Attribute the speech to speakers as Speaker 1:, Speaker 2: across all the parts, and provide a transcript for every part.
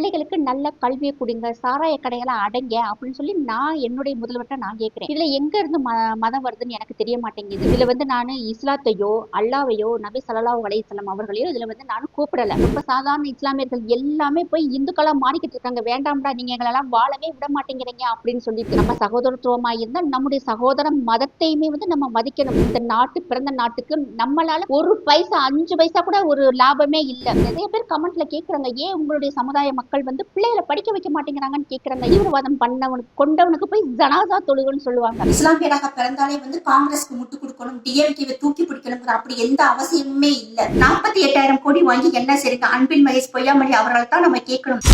Speaker 1: பிள்ளைகளுக்கு நல்ல கல்வியை கொடுங்க சாராய கடைகளை அடைங்க அப்படின்னு சொல்லி நான் என்னுடைய முதல்வர்கிட்ட நான் கேட்கிறேன். இதுல எங்க இருந்து ம மதம் வருதுன்னு எனக்கு தெரிய மாட்டேங்குது. இதுல வந்து நான் இஸ்லாத்தையோ அல்லாவையோ நபி சல்லாஹ் அலையம் அவர்களையோ இதுல வந்து நான் கூப்பிடல. ரொம்ப சாதாரண இஸ்லாமியர்கள் எல்லாமே போய் இந்துக்களா மாறிக்கிட்டு இருக்காங்க. வேண்டாம்டா நீங்க எங்களெல்லாம் வாழவே விட மாட்டேங்கிறீங்க அப்படின்னு சொல்லிட்டு நம்ம சகோதரத்துவமா இருந்தா நம்முடைய சகோதர மதத்தையுமே வந்து நம்ம மதிக்கணும். இந்த நாட்டு பிறந்த நாட்டுக்கு நம்மளால ஒரு பைசா அஞ்சு பைசா கூட ஒரு லாபமே இல்ல. நிறைய பேர் கமெண்ட்ல கேக்குறாங்க ஏன் உங்களுடைய சமுதாய மக்கள் வந்து பிள்ளைகளை படிக்க வைக்க மாட்டேங்கிறாங்கன்னு கேக்குறாங்க தீவிரவாதம் பண்ணவனுக்கு கொண்டவனுக்கு போய் ஜனாசா தொழுகுன்னு சொல்லுவாங்க.
Speaker 2: இஸ்லாமியராக பிறந்தாலே வந்து காங்கிரஸ்க்கு முட்டு கொடுக்கணும் டிஎம்கேவை தூக்கி பிடிக்கணுங்கிற அப்படி எந்த அவசியமுமே இல்ல. நாற்பத்தி எட்டாயிரம் கோடி வாங்கி என்ன சரிங்க அன்பில் மகேஷ் பொய்யாமொழி அவர்களை தான் நம்ம கேட்கணும்.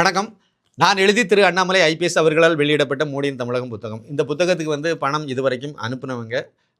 Speaker 3: வணக்கம். நான் எழுதி திரு அண்ணாமலை ஐபிஎஸ் அவர்களால் வெளியிடப்பட்ட மோடியின் தமிழகம் புத்தகம். இந்த புத்தகத்துக்கு வந்து பணம் இதுவரைக்கும் அனுப்புனவங்க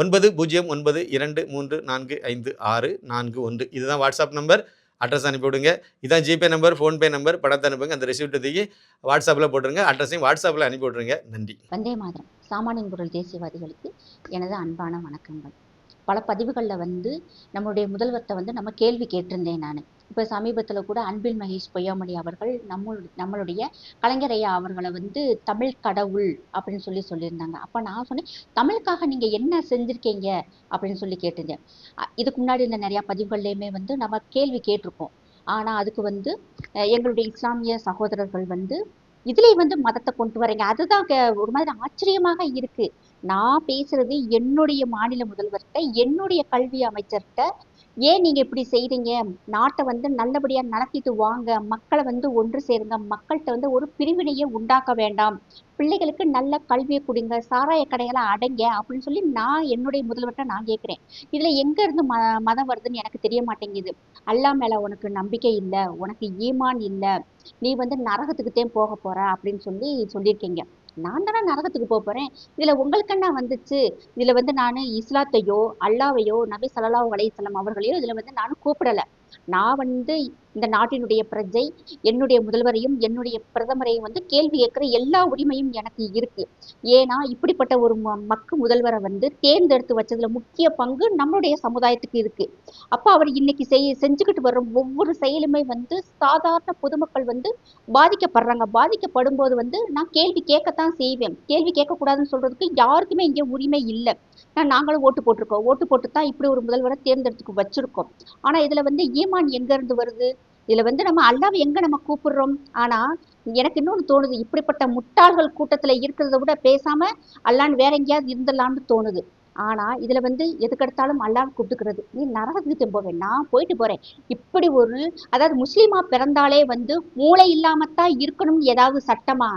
Speaker 3: ஒன்பது பூஜ்ஜியம் ஒன்பது இரண்டு மூன்று நான்கு ஐந்து ஆறு நான்கு ஒன்று. இதுதான் வாட்ஸ்அப் நம்பர். அட்ரஸ் அனுப்பிவிடுங்க இதான் ஜிபே நம்பர் ஃபோன்பே நம்பர். பணத்தை அனுப்புங்க. அந்த ரிசிப்ட் ஒதுக்கி வாட்ஸ்அப்பில் போட்டுருங்க. அட்ரஸையும் வாட்ஸ்அப்பில் அனுப்பி விட்ருங்க நன்றி.
Speaker 1: வந்தே மாதரம். சாமானியன் பொருள் தேசியவாதிகளுக்கு எனது அன்பான வணக்கங்கள். பல பதிவுகளில் வந்து நம்மளுடைய முதல்வர்கிட்ட வந்து நம்ம கேள்வி கேட்டிருந்தேன் நான். இப்போ சமீபத்தில் கூட அன்பில் மகேஷ் பொய்யாமொழி அவர்கள் நம்ம நம்மளுடைய கலைஞர் ஐயா அவர்களை வந்து தமிழ் கடவுள் அப்படின்னு சொல்லி சொல்லியிருந்தாங்க. அப்போ நான் சொன்னேன் தமிழுக்காக நீங்கள் என்ன செஞ்சுருக்கீங்க? அப்படின்னு சொல்லி கேட்டிருந்தேன். இதுக்கு முன்னாடி இந்த நிறையா பதிவுகள்லையுமே வந்து நம்ம கேள்வி கேட்டிருக்கோம் ஆனால் அதுக்கு வந்து எங்களுடைய இஸ்லாமிய சகோதரர்கள் வந்து இதுலயே வந்து மதத்தை கொண்டு வரீங்க. அதுதான் ஒரு மாதிரி ஆச்சரியமாக இருக்கு. நான் பேசுறது என்னுடைய மாநில முதல்வர்கிட்ட என்னுடைய கல்வி அமைச்சர்கிட்ட ஏன் நீங்க இப்படி செய்றீங்க? நாட்டை வந்து நல்லபடியா நடத்திட்டு வாங்க. மக்களை வந்து ஒன்று சேருங்க. மக்கள்கிட்ட வந்து ஒரு பிரிவினையை உண்டாக்க வேண்டாம். பிள்ளைகளுக்கு நல்ல கல்வியை கொடுங்க. சாராய கடைகளை அடைங்க அப்படின்னு சொல்லி நான் என்னுடைய முதல்வர்கிட்ட நான் கேட்கிறேன். இதுல எங்க இருந்து ம மதம் வருதுன்னு எனக்கு தெரிய மாட்டேங்குது. அல்லாஹ் மேல உனக்கு நம்பிக்கை இல்லை. உனக்கு ஈமான் இல்லை. நீ வந்து நரகத்துக்குத்தான் போக போற அப்படின்னு சொல்லி சொல்லியிருக்கீங்க. நான் தானே நரகத்துக்கு போக போறேன். இதுல உங்களுக்கு என்ன வந்துச்சு? இதுல வந்து நான் இஸ்லாத்தையோ அல்லாவையோ நபி ஸல்லல்லாஹு அலையம் அவர்களையோ இதுல வந்து நான் கூப்பிடல. நான் வந்து இந்த நாட்டினுடைய பிரஜை என்னுடைய முதல்வரையும் என்னுடைய பிரதமரையும் வந்து கேள்வி கேட்கிற எல்லா உரிமையும் எனக்கு இருக்கு. ஏன்னா இப்படிப்பட்ட ஒரு ம- மக்கு முதல்வரை வந்து தேர்ந்தெடுத்து வச்சதுல முக்கிய பங்கு நம்மளுடைய சமுதாயத்துக்கு இருக்கு. அப்ப அவர் இன்னைக்கு செய் செஞ்சுக்கிட்டு வர்ற ஒவ்வொரு செயலுமே வந்து சாதாரண பொதுமக்கள் வந்து பாதிக்கப்படுறாங்க. பாதிக்கப்படும் போது வந்து நான் கேள்வி கேட்கத்தான் செய்வேன். கேள்வி கேட்கக்கூடாதுன்னு சொல்றதுக்கு யாருக்குமே இங்கே உரிமை இல்லை. நான் நாங்களும் ஓட்டு போட்டிருக்கோம். ஓட்டு போட்டு தான் இப்படி ஒரு முதல்வரை தேர்ந்தெடுத்து வச்சிருக்கோம். ஆனா இதுல வந்து ஈமான் எங்க இருந்து வருது? இதுல வந்து நம்ம அல்லாவை எங்க நம்ம கூப்பிடுறோம்? ஆனா எனக்கு இன்னொன்னு தோணுது. இப்படிப்பட்ட முட்டாள்கள் கூட்டத்துல இருக்கிறத விட பேசாம அல்லான்னு வேற எங்கேயாவது இருந்துடலாம்னு தோணுது. ஆனா இதுல வந்து எதுக்கெடுத்தாலும் அல்லான்னு கூப்பிட்டுக்கிறது. நீ நரகத்துக்கு போவேன் நான் போயிட்டு போறேன். இப்படி ஒரு அதாவது முஸ்லீமா பிறந்தாலே வந்து மூளை இல்லாமத்தான் இருக்கணும்னு ஏதாவது சட்டமா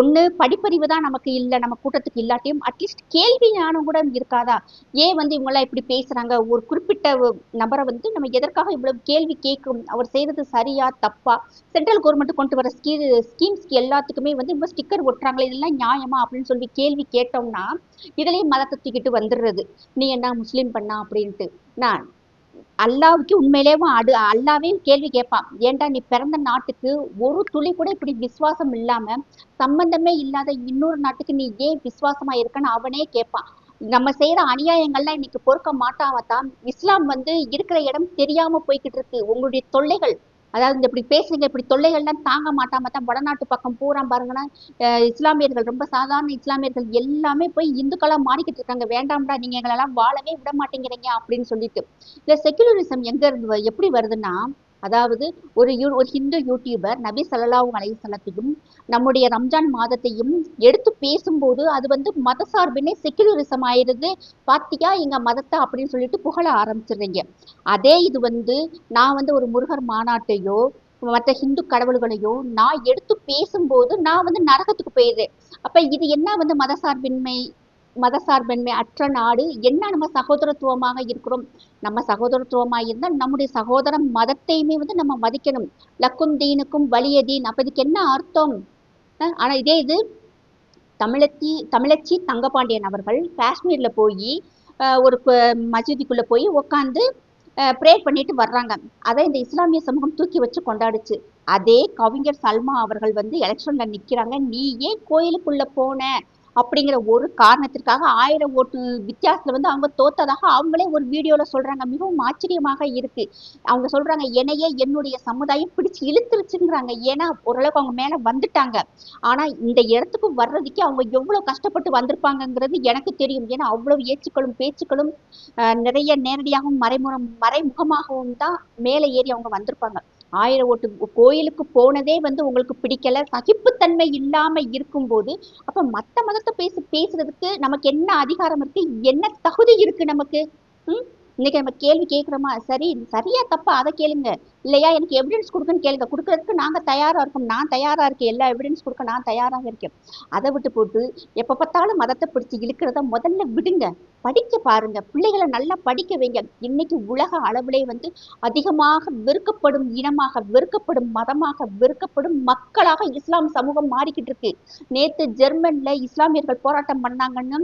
Speaker 1: ஒண்ணு படிப்பறிவு தான் நமக்கு இல்லை நம்ம கூட்டத்துக்கு இல்லாட்டியும் அட்லீஸ்ட் கேள்வி ஞானம் கூட இருக்காதா? ஏன் வந்து இவங்களாம் இப்படி பேசுறாங்க? ஒரு குறிப்பிட்ட நபரை வந்து நம்ம எதற்காக இவ்வளவு கேள்வி கேட்கும்? அவர் செய்யறது சரியா தப்பா? சென்ட்ரல் கவர்மெண்ட் கொண்டு வர ஸ்கீ ஸ்கீம்ஸ்க்கு எல்லாத்துக்குமே வந்து இவங்க ஸ்டிக்கர் ஒட்டுறாங்களே இதெல்லாம் நியாயமா அப்படின்னு சொல்லி கேள்வி கேட்டோம்னா இதுலயே மதத்தை தூக்கிட்டு வந்துடுறது. நீ என்ன முஸ்லீம் பண்ணா அப்படின்ட்டு. நான் அல்லாவுக்கு உண்மையிலேயும் அடு அல்லாவையும் கேள்வி கேட்பான். ஏன்டா நீ பிறந்த நாட்டுக்கு ஒரு துளி கூட இப்படி விசுவாசம் இல்லாம சம்பந்தமே இல்லாத இன்னொரு நாட்டுக்கு நீ ஏன் விசுவாசமா இருக்கன்னு அவனே கேட்பான். நம்ம செய்யற அநியாயங்கள்லாம் இன்னைக்கு பொறுக்க மாட்டாம தான் இஸ்லாம் வந்து இருக்கிற இடம் தெரியாம போய்கிட்டு இருக்கு. உங்களுடைய தொல்லைகள் அதாவது இந்த இப்படி பேசுறீங்க இப்படி தொல்லைகள்லாம் தாங்க மாட்டாம தான் வடநாட்டு பக்கம் பூரா பாருங்கன்னா இஸ்லாமியர்கள் ரொம்ப சாதாரண இஸ்லாமியர்கள் எல்லாமே போய் இந்துக்களா மாறிக்கிட்டு இருக்காங்க. வேண்டாம்டா நீங்க எங்களெல்லாம் வாழவே விட மாட்டேங்கிறீங்க அப்படின்னு சொல்லிட்டு. இந்த செக்குலரிசம் எங்க இருந்து எப்படி வருதுன்னா அதாவது ஒரு யூ ஒரு ஹிந்து யூடியூபர் நபி சல்லாஹூ அலைஹி நம்முடைய ரம்ஜான் மாதத்தையும் எடுத்து பேசும்போது அது வந்து மத சார்பினே செக்யூலரிசம் ஆயிடுது பார்த்தியா எங்கள் மதத்தை அப்படின்னு சொல்லிட்டு புகழ ஆரம்பிச்சிடுறீங்க. அதே இது வந்து நான் வந்து ஒரு முருகர் மாநாட்டையோ மற்ற ஹிந்து கடவுள்களையோ நான் எடுத்து பேசும்போது நான் வந்து நரகத்துக்கு போயிடுறேன். அப்போ இது என்ன வந்து மதசார்பின்மை மதசார்பின்மை அற்ற நாடு என்ன நம்ம சகோதரத்துவமாக இருக்கிறோம்? நம்ம சகோதரத்துவமா இருந்தால் நம்முடைய சகோதர மதத்தையுமே வந்து நம்ம மதிக்கணும். லக்கும் தீனுக்கும் வலிய தீன். அப்போ இதுக்கு என்ன அர்த்தம்? ஆனால் ஆனா இதே இது தமிழச்சி தமிழச்சி தங்கபாண்டியன் அவர்கள் காஷ்மீர்ல போய் ஒரு மசூதிக்குள்ளே மசூதிக்குள்ள போய் உட்காந்து ப்ரேயர் பண்ணிட்டு வர்றாங்க. அதை இந்த இஸ்லாமிய சமூகம் தூக்கி வச்சு கொண்டாடுச்சு. அதே கவிஞர் சல்மா அவர்கள் வந்து எலெக்ஷன்ல நிக்கிறாங்க. நீ ஏன் கோயிலுக்குள்ள போன? அப்படிங்கிற ஒரு காரணத்திற்காக ஆயிரம் ஓட்டு வித்தியாசத்துல வந்து அவங்க தோத்ததாக அவங்களே ஒரு வீடியோல சொல்றாங்க. மிகவும் ஆச்சரியமாக இருக்கு. அவங்க சொல்றாங்க என்னையே என்னுடைய சமுதாயம் பிடிச்சு இழுத்துருச்சுங்கிறாங்க. ஏன்னா ஓரளவுக்கு அவங்க மேல வந்துட்டாங்க. ஆனா இந்த இடத்துக்கு வர்றதுக்கே அவங்க எவ்வளவு கஷ்டப்பட்டு வந்திருப்பாங்கங்கிறது எனக்கு தெரியும். ஏன்னா அவ்வளவு ஏச்சுக்களும் பேச்சுக்களும் நிறைய நேரடியாகவும் மறைமுகம் மறைமுகமாகவும் தான் மேலே ஏறி அவங்க வந்திருப்பாங்க. ஆயிரம் ஓட்டு கோயிலுக்கு போனதே வந்து உங்களுக்கு பிடிக்கல சகிப்புத்தன்மை இல்லாம இருக்கும்போது அப்ப மத்த மதத்தை பேசி பேசுறதுக்கு நமக்கு என்ன அதிகாரம் இருக்கு? என்ன தகுதி இருக்கு நமக்கு? உம் இன்னைக்கு நம்ம கேள்வி கேட்குறோமா சரி சரியா தப்பா அதை கேளுங்க. இல்லையா? எனக்கு எவிடன்ஸ் கொடுக்குன்னு கேளுங்க. கொடுக்கறதுக்கு நாங்க தயாரா இருக்கோம். நான் தயாரா இருக்கேன். எல்லா எவிடன்ஸ் கொடுக்க நான் தயாராக இருக்கேன். அதை விட்டு போட்டு எப்ப பார்த்தாலும் மதத்தை பிடிச்சு இழுக்கிறத முதல்ல விடுங்க. படிக்க பாருங்க. பிள்ளைகளை நல்லா படிக்க வைங்க. இன்னைக்கு உலக அளவிலே வந்து அதிகமாக வெறுக்கப்படும் இனமாக வெறுக்கப்படும் மதமாக வெறுக்கப்படும் மக்களாக இஸ்லாம் சமூகம் மாறிக்கிட்டு இருக்கு. நேத்து ஜெர்மன்ல இஸ்லாமியர்கள் போராட்டம் பண்ணாங்கன்னு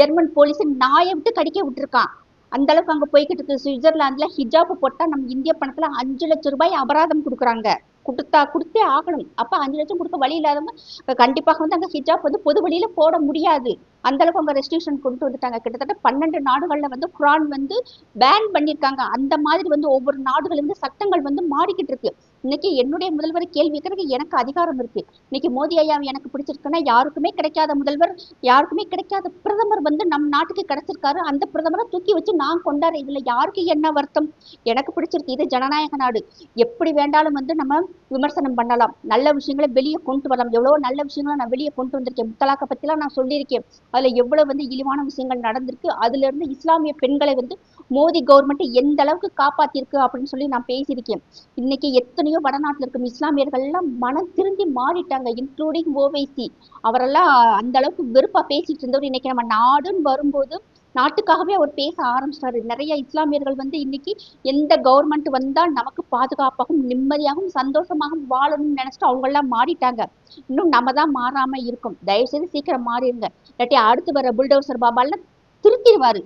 Speaker 1: ஜெர்மன் போலீஸ் நாயை விட்டு கடிக்க விட்டுருக்கான். அந்த அளவுக்கு அங்க போய்கிட்டு இருக்கு. சுவிட்சர்லாந்துல ஹிஜாப் போட்டா நம்ம இந்திய பணத்துல அஞ்சு லட்சம் ரூபாய் அபராதம் கொடுக்குறாங்க. கொடுத்தா கொடுத்தே ஆகணும். அப்ப அஞ்சு லட்சம் கொடுக்க வழி இல்லாதவங்க கண்டிப்பாக வந்து அங்க ஹிஜாப் வந்து பொது வழியில போட முடியாது. அந்த அளவுக்கு அவங்க ரெஸ்ட்ரிக்ஷன் கொண்டு வந்துட்டாங்க. கிட்டத்தட்ட பன்னெண்டு நாடுகள்ல வந்து குரான் வந்து பேன் பண்ணியிருக்காங்க அந்த மாதிரி வந்து ஒவ்வொரு நாடுகளிலிருந்து சட்டங்கள் வந்து மாறிக்கிட்டு இருக்கு. இன்னைக்கு என்னுடைய முதல்வர் கேள்வி கேட்கறதுக்கு எனக்கு அதிகாரம் இருக்கு. இன்னைக்கு மோடி ஐயா எனக்கு பிடிச்சிருக்குன்னா யாருக்குமே கிடைக்காத முதல்வர் யாருக்குமே கிடைக்காத பிரதமர் வந்து நம் நாட்டுக்கு கிடைச்சிருக்காரு. அந்த பிரதமரை தூக்கி வச்சு நான் கொண்டாட இதுல யாருக்கு என்ன வருத்தம்? எனக்கு பிடிச்சிருக்கு. இது ஜனநாயக நாடு. எப்படி வேண்டாலும் வந்து நம்ம விமர்சனம் பண்ணலாம். நல்ல விஷயங்களை வெளியே கொண்டு வரலாம். எவ்வளவோ நல்ல விஷயங்களை நான் வெளியே கொண்டு வந்திருக்கேன். முத்தலாக்க பத்திலாம் நான் சொல்லியிருக்கேன். அதுல எவ்வளவு வந்து இழிவான விஷயங்கள் நடந்திருக்கு. அதுல இருந்து இஸ்லாமிய பெண்களை வந்து மோடி கவர்மெண்ட் எந்த அளவுக்கு காப்பாத்திருக்கு அப்படின்னு சொல்லி நான் பேசியிருக்கேன். இன்னைக்கு எத்தனையோ வடநாட்டில் இருக்கும் இஸ்லாமியர்கள் எல்லாம் மனம் திருந்தி மாறிட்டாங்க இன்க்ளூடிங் ஓவைசி அவரெல்லாம் அந்த அளவுக்கு வெறுப்பா பேசிட்டு இருந்தவர் இன்னைக்கு நம்ம நாடுன்னு வரும்போது நாட்டுக்காகவே அவர் பேச ஆரம்பிச்சிட்டாரு. நிறைய இஸ்லாமியர்கள் வந்து இன்னைக்கு எந்த கவர்மெண்ட் வந்தால் நமக்கு பாதுகாப்பாகவும் நிம்மதியாகவும் சந்தோஷமாகவும் வாழணும்னு நினைச்சிட்டு அவங்க எல்லாம் மாறிட்டாங்க. இன்னும் நம்ம தான் மாறாம இருக்கோம். தயவு செய்து சீக்கிரம் மாறிடுங்க இல்லாட்டி அடுத்து வர புல்டோசர் பாபாலாம் திருத்திடுவாரு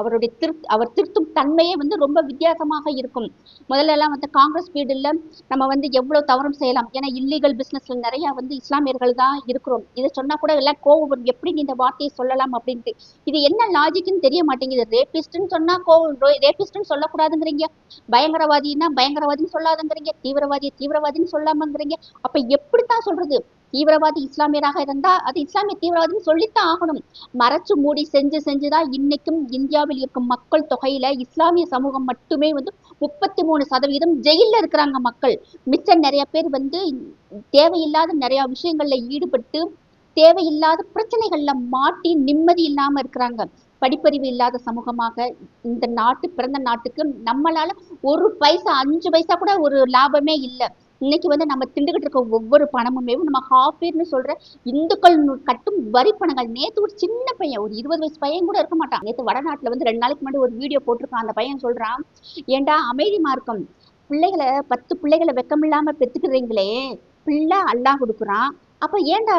Speaker 1: அவருடைய திரு அவர் திருத்தும் தன்மையே வந்து ரொம்ப வித்தியாசமாக இருக்கும். முதல்ல எல்லாம் வந்து காங்கிரஸ் பீரியடில் நம்ம வந்து எவ்வளவு தவறும் செய்யலாம். ஏன்னா இல்லீகல் பிஸ்னஸில் நிறைய வந்து இஸ்லாமியர்கள் தான் இருக்கிறோம். இதை சொன்னா கூட எல்லாம் கோவம் எப்படி நீ இந்த வார்த்தையை சொல்லலாம் அப்படின்ட்டு. இது என்ன லாஜிக்னு தெரிய மாட்டேங்குது. ரேபிஸ்ட்னு சொன்னா கோவம் ரேபிஸ்ட்னு சொல்லக்கூடாதுங்கிறீங்க. பயங்கரவாதின்னா பயங்கரவாதின்னு சொல்லாதுங்கிறீங்க. தீவிரவாதியை தீவிரவாதின்னு சொல்லாமங்கிறீங்க. அப்ப எப்படித்தான் சொல்றது? தீவிரவாதி இஸ்லாமியராக இருந்தா அது இஸ்லாமிய தீவிரவாதின்னு சொல்லித்தான் ஆகணும். மறைச்சு மூடி செஞ்சு செஞ்சுதான் இன்னைக்கும் இந்தியாவில் இருக்கும் மக்கள் தொகையில இஸ்லாமிய சமூகம் மட்டுமே வந்து முப்பத்தி மூணு சதவீதம் ஜெயில்ல இருக்கிறாங்க மக்கள். மிச்சம் நிறைய பேர் வந்து தேவையில்லாத நிறைய விஷயங்கள்ல ஈடுபட்டு தேவையில்லாத பிரச்சனைகள்ல மாட்டி நிம்மதி இல்லாம இருக்கிறாங்க. படிப்பறிவு இல்லாத சமூகமாக இந்த நாட்டு பிறந்த நாட்டுக்கு நம்மளால ஒரு பைசா அஞ்சு பைசா கூட ஒரு லாபமே இல்லை. இன்னைக்கு வந்து நம்ம திண்டுகிட்டு இருக்க ஒவ்வொரு பணமுமே நம்ம ஹாஃபேர்னு சொல்ற இந்துக்கள் கட்டும் வரி பணங்கள். நேத்து ஒரு சின்ன பையன் ஒரு இருபது வயசு பையன் கூட இருக்க மாட்டான். நேத்து வடநாட்டுல வந்து ரெண்டு நாளைக்கு முன்னாடி ஒரு வீடியோ போட்டிருக்கான். அந்த பையன் சொல்றான் ஏன்டா அமைதி மார்க்கம்? பிள்ளைகளை பத்து பிள்ளைகளை வெக்கமில்லாம பெத்துக்கிறீங்களே. பிள்ளை அல்லாஹ் கொடுக்குறான். அப்ப ஏன்டா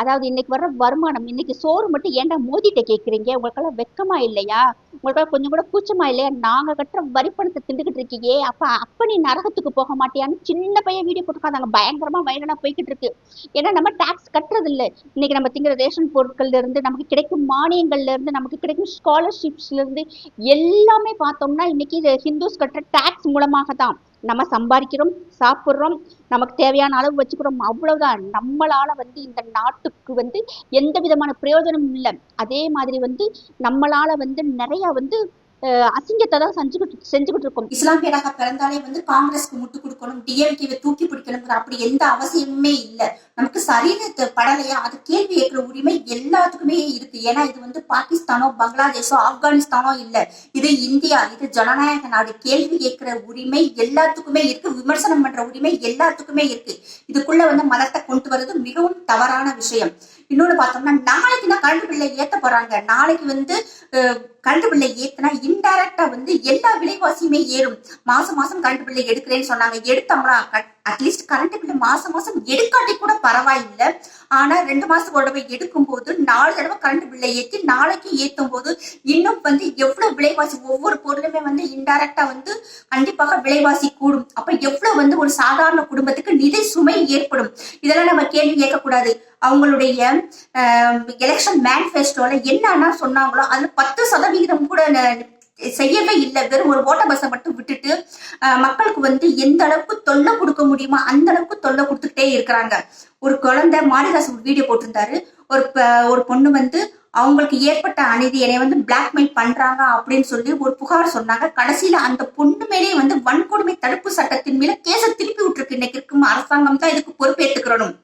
Speaker 1: அதாவது இன்னைக்கு வர்ற வருமானம் இன்னைக்கு சோறு மட்டும் ஏன்டா மோதிட்ட கேக்குறீங்க? உங்களுக்கெல்லாம் வெக்கமா இல்லையா? உங்களுக்கெல்லாம் கொஞ்சம் கூட கூச்சமா இல்லையா? நாங்க கட்டுற வரி பணத்தை திண்டுகிட்டு இருக்கீங்க அப்ப அப்ப நீ நரகத்துக்கு போக மாட்டியான்னு சின்ன பையன் வீடியோ போட்டுருக்காங்க. பயங்கரமா வைரலா போய்கிட்டு இருக்கு ஏன்னா நம்ம டாக்ஸ் கட்டுறது இல்லை இன்னைக்கு நம்ம திங்கிற ரேஷன் பொருட்கள்ல இருந்து நமக்கு கிடைக்கும் மானியங்கள்ல இருந்து நமக்கு கிடைக்கும் ஸ்காலர்ஷிப்ஸ்ல இருந்து எல்லாமே பார்த்தோம்னா இன்னைக்கு ஹிந்துஸ் கட்டுற டாக்ஸ் மூலமாக தான்
Speaker 4: நம்ம சம்பாதிக்கிறோம் சாப்பிட்றோம் நமக்கு தேவையான அளவு வச்சுக்கிறோம் அவ்வளவுதான். நம்மளால வந்து இந்த நாட்டுக்கு வந்து எந்த விதமான பிரயோஜனமும் இல்லை. அதே மாதிரி வந்து நம்மளால வந்து நிறைய வந்து அசிங்கத்தை தான் செஞ்சுக்கிட்டு செஞ்சுக்கிட்டு இருக்கோம்
Speaker 1: இஸ்லாமியராக பிறந்தாலே வந்து காங்கிரஸ்க்கு முட்டு கொடுக்கணும் டிஎம்கேவை தூக்கி பிடிக்கணுங்கிற அப்படி எந்த அவசியமுமே இல்லை. நமக்கு சரீரத்தை படலையா? அது கேள்வி கேட்கிற உரிமை எல்லாத்துக்குமே இருக்கு. ஏன்னா இது வந்து பாகிஸ்தானோ பங்களாதேஷோ ஆப்கானிஸ்தானோ இல்ல. இது இந்தியா இது ஜனநாயக நாடு. கேள்வி கேட்கிற உரிமை எல்லாத்துக்குமே இருக்கு. விமர்சனம் பண்ற உரிமை எல்லாத்துக்குமே இருக்கு. இதுக்குள்ள வந்து மதத்தை கொண்டு வர்றது மிகவும் தவறான விஷயம். இன்னொன்னு பார்த்தோம்னா நாளைக்கு தான் கரண்ட் பில்லை ஏத்த போறாங்க? நாளைக்கு வந்து அஹ், கரண்ட் பில்லை ஏத்துனா இன்டைரக்டா வந்து எல்லா விலைவாசியுமே ஏறும். மாசம் மாசம் கரண்ட் பில்லை எடுக்கிறேன்னு சொன்னாங்க. எடுத்தாங்களா அட்லீஸ்ட் கரண்ட் பில்லு மாசம் மாசம் எடுக்காட்டி கூட பரவாயில்லை. ஆனா ரெண்டு மாசம் உடவை எடுக்கும் போது நாலு தடவை கரண்ட் பில்லை ஏத்தி நாளைக்கு ஏத்தும் போது இன்னும் வந்து எவ்வளவு விலைவாசி ஒவ்வொரு பொருளுமே வந்து இன்டைரக்டா வந்து கண்டிப்பாக விலைவாசி கூடும். அப்ப எவ்வளவு வந்து ஒரு சாதாரண குடும்பத்துக்கு நிதி சுமை ஏற்படும்? இதெல்லாம் நம்ம கேள்வி கேட்கக்கூடாது. அவங்களுடைய எலெக்ஷன் மேனிஃபெஸ்டோல என்னன்னா சொன்னாங்களோ அதுல பத்து சதவிகிதம் கூட செய்யவே இல்லை. வெறும் ஒரு ஓட்ட பஸ்ஸை மட்டும் விட்டுட்டு மக்களுக்கு வந்து எந்த அளவுக்கு தொல்லை கொடுக்க முடியுமோ அந்த அளவுக்கு தொல்லை கொடுத்துக்கிட்டே இருக்கிறாங்க. ஒரு குழந்தை மாரிதாஸ் ஒரு வீடியோ போட்டிருந்தாரு. ஒரு ப- ஒரு பொண்ணு வந்து அவங்களுக்கு ஏற்பட்ட அநீதி என்னை வந்து பிளாக்மெயில் பண்றாங்க அப்படின்னு சொல்லி ஒரு புகார் சொன்னாங்க. கடைசியில அந்த பொண்ணு மேலேயே வந்து வன்கொடுமை தடுப்பு சட்டத்தின் மேல கேச திருப்பி விட்டுருக்கு. இன்னைக்கு இருக்கும் அரசாங்கம் தான் இதுக்கு பொறுப்பேற்றுக்கிறணும்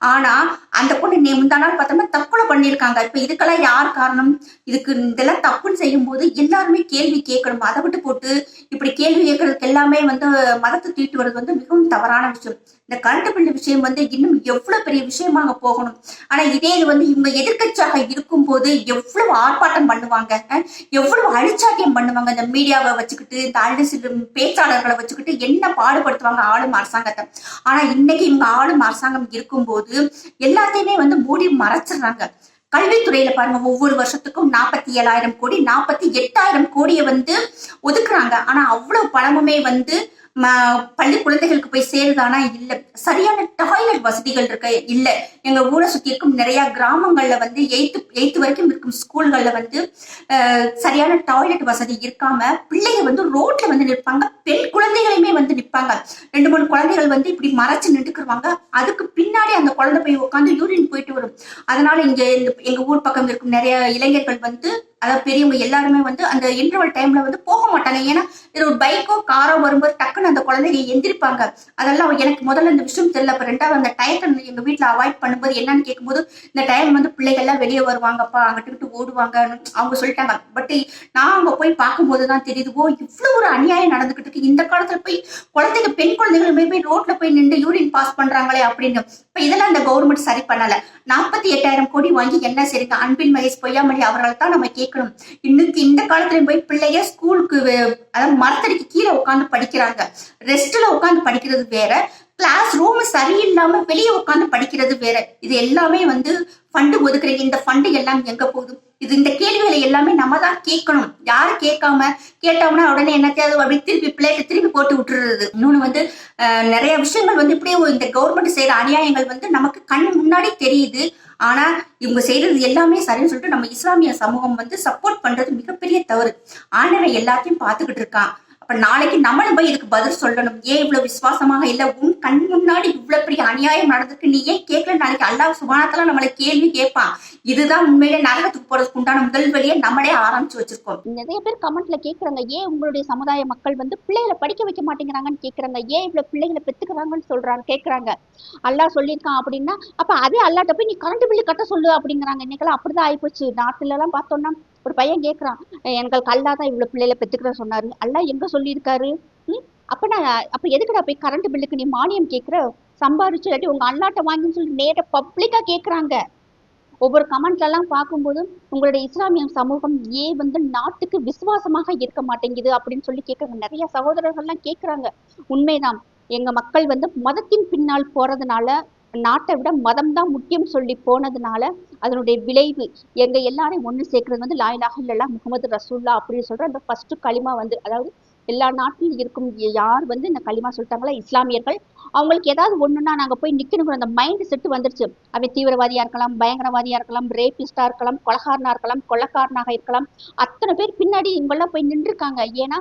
Speaker 1: ஆனா அந்த பொண்ணு நீ முந்தா நாள் பார்த்தோம்னா தற்கொலை பண்ணியிருக்காங்க. இப்ப இதுக்கெல்லாம் யார் காரணம்? இதுக்கு இதெல்லாம் தப்புன்னு செய்யும் போது எல்லாருமே கேள்வி கேட்கணும். அதை விட்டு போட்டு இப்படி கேள்வி கேட்கறதுக்கு எல்லாமே வந்து மதத்தை தூக்கிட்டு வர்றது வந்து மிகவும் தவறான விஷயம். இந்த கரண்ட் பில் விஷயம் வந்து இன்னும் எவ்வளவு பெரிய விஷயமாக போகணும்? ஆனா இதே இது வந்து இவங்க எதிர்க்கட்சியாக இருக்கும்போது எவ்வளவு ஆர்ப்பாட்டம் பண்ணுவாங்க? எவ்வளவு அழிச்சாட்டியம் பண்ணுவாங்க? இந்த மீடியாவை வச்சுக்கிட்டு இந்த அரசியல் பேச்சாளர்களை வச்சுக்கிட்டு என்ன பாடுபடுத்துவாங்க ஆளும் அரசாங்கத்தை? ஆனா இன்னைக்கு இவங்க ஆளும் அரசாங்கம் இருக்கும்போது எல்லாத்தையுமே வந்து மூடி மறைச்சிடுறாங்க. கல்வித்துறையில பாருங்க ஒவ்வொரு வருஷத்துக்கும் நாற்பத்தி ஏழாயிரம் கோடி நாற்பத்தி எட்டாயிரம் கோடியை வந்து ஒதுக்குறாங்க. ஆனா அவ்வளவு பணமுமே வந்து பள்ளி குழந்தைகளுக்கு போய் சேருதானா? இல்ல. சரியான டாய்லெட் வசதிகள் இருக்க இல்ல. எங்க ஊரை சுத்தி இருக்கும் நிறைய கிராமங்கள்ல வந்து எயித்து எயித்து வரைக்கும் இருக்கும் ஸ்கூல்கள்ல வந்து சரியான டாய்லெட் வசதி இருக்காம பிள்ளைங்க வந்து ரோட்ல வந்து நிற்பாங்க. பெண் குழந்தைகளுமே வந்து நிற்பாங்க. ரெண்டு மூணு குழந்தைகள் வந்து இப்படி மறைச்சு நின்றுக்குருவாங்க. அதுக்கு பின்னாடி அந்த குழந்தை போய் உட்காந்து யூரின் போயிட்டு வரும். அதனால இங்க எங்க ஊர் பக்கம் இருக்கும் நிறைய இளைஞர்கள் வந்து அதாவது பெரியவங்க எல்லாருமே வந்து அந்த இன்டர்வல் டைம்ல வந்து போக மாட்டாங்க. ஏன்னா இது ஒரு பைக்கோ காரோ வரும்போது டக்குன்னு அந்த குழந்தைங்க எந்திரிப்பாங்க. அதெல்லாம் எனக்கு முதல்ல இந்த விஷயம் தெரியல. அப்ப ரெண்டாவது அந்த டயத்தை எங்க வீட்டுல அவாய்ட் பண்ணும்போது என்னன்னு கேட்கும்போது இந்த டைம் வந்து பிள்ளைகள் எல்லாம் வெளியே வருவாங்கப்பா அங்கிட்டு ஓடுவாங்க. அவங்க சொல்லிட்டாங்க. பட் நான் அங்க போய் பார்க்கும்போது தான் தெரியுது ஓ இவ்வளவு ஒரு அநியாயம் நடந்துகிட்டு இருக்கு. இந்த காலத்துல போய் குழந்தைங்க பெண் குழந்தைகளுமே போய் ரோட்ல போய் நின்று யூரின் பாஸ் பண்றாங்களே அப்படின்னு. இப்ப இதெல்லாம் அந்த கவர்மெண்ட் சரி பண்ணல. நாற்பத்தி எட்டாயிரம் கோடி வாங்கி என்ன சரிங்க அன்பின் மகேஷ் பொய்யாமணி அவர்களை தான் நம்ம கேட்கணும். இன்னைக்கு இந்த காலத்துல போய் பிள்ளைய ஸ்கூலுக்கு அதாவது மரத்தடிக்கு கீழே உட்காந்து படிக்கிறாங்க. ரெஸ்ட்ல உட்காந்து படிக்கிறது வேற. கிளாஸ் ரூம் சரியில்லாம வெளியே உட்காந்து படிக்கிறது வேற. இது எல்லாமே வந்து ஃபண்டு ஒதுக்குறீங்க. இந்த ஃபண்டு எல்லாம் எங்க போகுது? இது இந்த கேள்விகளை எல்லாமே நம்ம தான் கேட்கணும். யாரு கேட்காம கேட்டோம்னா உடனே என்னத்தையாவது அப்படி திருப்பி பிள்ளைகளை திருப்பி போட்டு விட்டுறது. இன்னொன்னு வந்து நிறைய விஷயங்கள் வந்து இப்படியே இந்த கவர்மெண்ட் செய்யற அநியாயங்கள் வந்து நமக்கு கண் முன்னாடி தெரியுது. ஆனா இவங்க செய்யறது எல்லாமே சரின்னு சொல்லிட்டு நம்ம இஸ்லாமிய சமூகம் வந்து சப்போர்ட் பண்றது மிகப்பெரிய தவறு. ஆண்டவன் எல்லாத்தையும் பார்த்துக்கிட்டு இருக்கான். அப்ப நாளைக்கு நம்மளும் போய் இதுக்கு பதில் சொல்லணும். ஏன் இவ்வளவு விசுவாசமாக இல்ல? உன் கண் முன்னாடி இவ்வளவு பெரிய அநியாயம் நடந்திருக்கு. நீ ஏன் கேட்கல? நாளைக்கு அல்லாஹ் சுபானத்துல நம்மளை கேள்வி கேட்பான் இதுதான் உண்மையிலே நரகத்துக்கு போறதுக்கு உண்டான முதல் வழியை நம்மளே ஆரம்பிச்சு வச்சிருக்கோம்.
Speaker 4: நிறைய பேர் கமெண்ட்ல கேக்குறாங்க ஏன் உங்களுடைய சமுதாய மக்கள் வந்து பிள்ளைகளை படிக்க வைக்க மாட்டேங்கிறாங்கன்னு கேக்குறாங்க? ஏன் இவ்வளவு பிள்ளைகளை பெத்துக்கிறாங்கன்னு சொல்றாங்க கேக்குறாங்க. அல்லாஹ் சொல்லியிருக்கான் அப்படின்னா அப்ப அதே அல்லாட்ட போய் நீ கரண்ட் பில்லு கட்ட சொல்லு அப்படிங்கிறாங்க. இன்னைக்கெல்லாம் அப்படிதான் ஆயிப்போச்சு. நாட்டுல எல்லாம் பார்த்தோம்னா ஒரு பையன் கேட்கறான் எங்கள் கல்லா தான் இவ்வளவு பிள்ளைகளை பெற்றுக்கிற சொன்னாரு. அல்லா எங்க சொல்லியிருக்காரு? ம்? அப்ப நான் அப்ப எதுக்குடா போய் கரண்ட் பில்லுக்கு நீ மானியம் கேக்குற? சம்பாரிச்சு இல்லாட்டி உங்க அல்லாட்ட வாங்கின்னு சொல்லி நேர பப்ளிக்கா கேக்குறாங்க. ஒவ்வொரு கமெண்ட்ல எல்லாம் பார்க்கும்போது உங்களுடைய இஸ்லாமிய சமூகம் ஏன் வந்து நாட்டுக்கு விசுவாசமாக இருக்க மாட்டேங்குது அப்படின்னு சொல்லி கேட்கறாங்க நிறைய சகோதரர்கள்லாம் கேட்கறாங்க உண்மைதான். எங்க மக்கள் வந்து மதத்தின் பின்னால் போறதுனால நாட்டை விட மதம் தான் முக்கியம் சொல்லி போனதுனால அதனுடைய விளைவு எங்க எல்லாரையும் ஒண்ணு சேர்க்கறது வந்து லாயிலாக இல்லல்லா முகமது ரசூல்லா அப்படின்னு சொல்ற அந்த ஃபர்ஸ்ட் களிமா வந்து அதாவது
Speaker 1: எல்லா நாட்டிலும் இருக்கும் யார் வந்து இந்த களிமா சொல்லிட்டாங்களா இஸ்லாமியர்கள். அவங்களுக்கு ஏதாவது ஒண்ணுன்னா நாங்க போய் நிக்கணுங்கிற அந்த மைண்ட் செட் வந்துருச்சு. அவன் தீவிரவாதியா இருக்கலாம் பயங்கரவாதியா இருக்கலாம் ரேபிஸ்டா இருக்கலாம் கொலகாரனா இருக்கலாம் கொள்ளக்காரனாக இருக்கலாம். அத்தனை பேர் பின்னாடி இவங்கெல்லாம் போய் நின்றுருக்காங்க. ஏன்னா